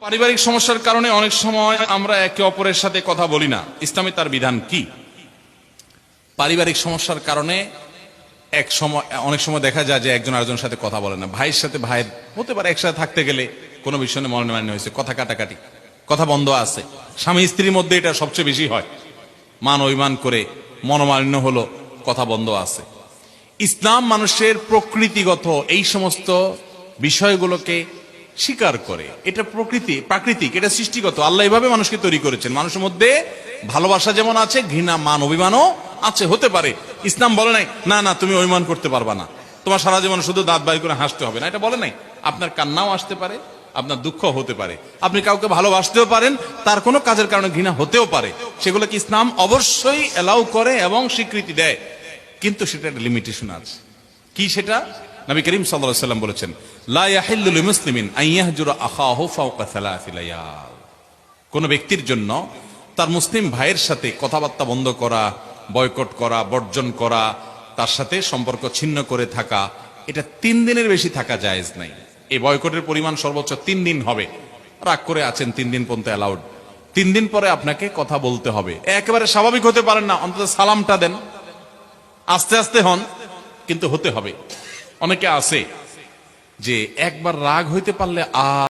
পারিবারিক সমস্যার কারণে অনেক সময় আমরা একে অপরের সাথে কথা বলি না। ইসলামে তার বিধান কি? পারিবারিক সমস্যার কারণে এক সময়, অনেক সময় দেখা যায় যে একজন আরেকজনের সাথে কথা বলে না। ভাইয়ের সাথে ভাইয়ের, হতে পারে একসাথে থাকতে গেলে কোনো বিষয় নিয়ে মনোমান্য হয়েছে, কথা কাটাকাটি, কথা বন্ধ আছে। স্বামী স্ত্রীর মধ্যে এটা সবচেয়ে বেশি হয়। মান অভিমান করে মনোমালিন্য হলো, কথা বন্ধ আছে। ইসলাম মানুষের প্রকৃতিগত এই সমস্ত বিষয়গুলোকে স্বীকার করে। এটা প্রকৃতি, প্রাকৃতিক, এটা সৃষ্টিগত। আল্লাহ এভাবে মানুষকে তৈরি করেছেন। মানুষের মধ্যে ভালোবাসা যেমন আছে, ঘৃণা, মান, অভিমানও আছে, হতে পারে। ইসলাম বলে নাই, না না, তুমি অভিমান করতে পারবা না। তোমার সারা জীবন শুধু দাঁত বাই করে হাসতে হবে না। এটা বলে নাই। আপনার কান্নাও আসতে পারে, আপনার দুঃখ হতে পারে। আপনি কাউকে ভালোবাসতেও পারেন, তার কোনো কাজের কারণে ঘৃণা হতেও পারে। সেগুলো কি ইসলাম অবশ্যই এলাও করে এবং স্বীকৃতি দেয়। কিন্তু সেটা একটা লিমিটেশন আছে। কি সেটা? নবী করিম আলাইহি সাল্লাম বলেছেন, লা ইয়াহিল্লু লিমুসলিমিন আন ইয়াহজুরা আখাহু ফাওকা সালাসি লায়াল। কোন ব্যক্তির জন্য তার মুসলিম ভাইয়ের সাথে কথাবার্তা বন্ধ করা, বয়কট করা, বর্জন করা, তার সাথে সম্পর্ক ছিন্ন করে থাকা, এটা তিন দিনের বেশি থাকা জায়েজ নাই। এই বয়কটের পরিমাণ সর্বোচ্চ তিন দিন হবে। রাগ করে আছেন, তিন দিন পর্যন্ত অ্যালাউড তিন দিন পরে আপনাকে কথা বলতে হবে। একেবারে স্বাভাবিক হতে পারেন না, অন্তত সালামটা দেন। আস্তে আস্তে হন, কিন্তু হতে হবে। অনেকে আছে যে একবার রাগ হইতে পারলে আর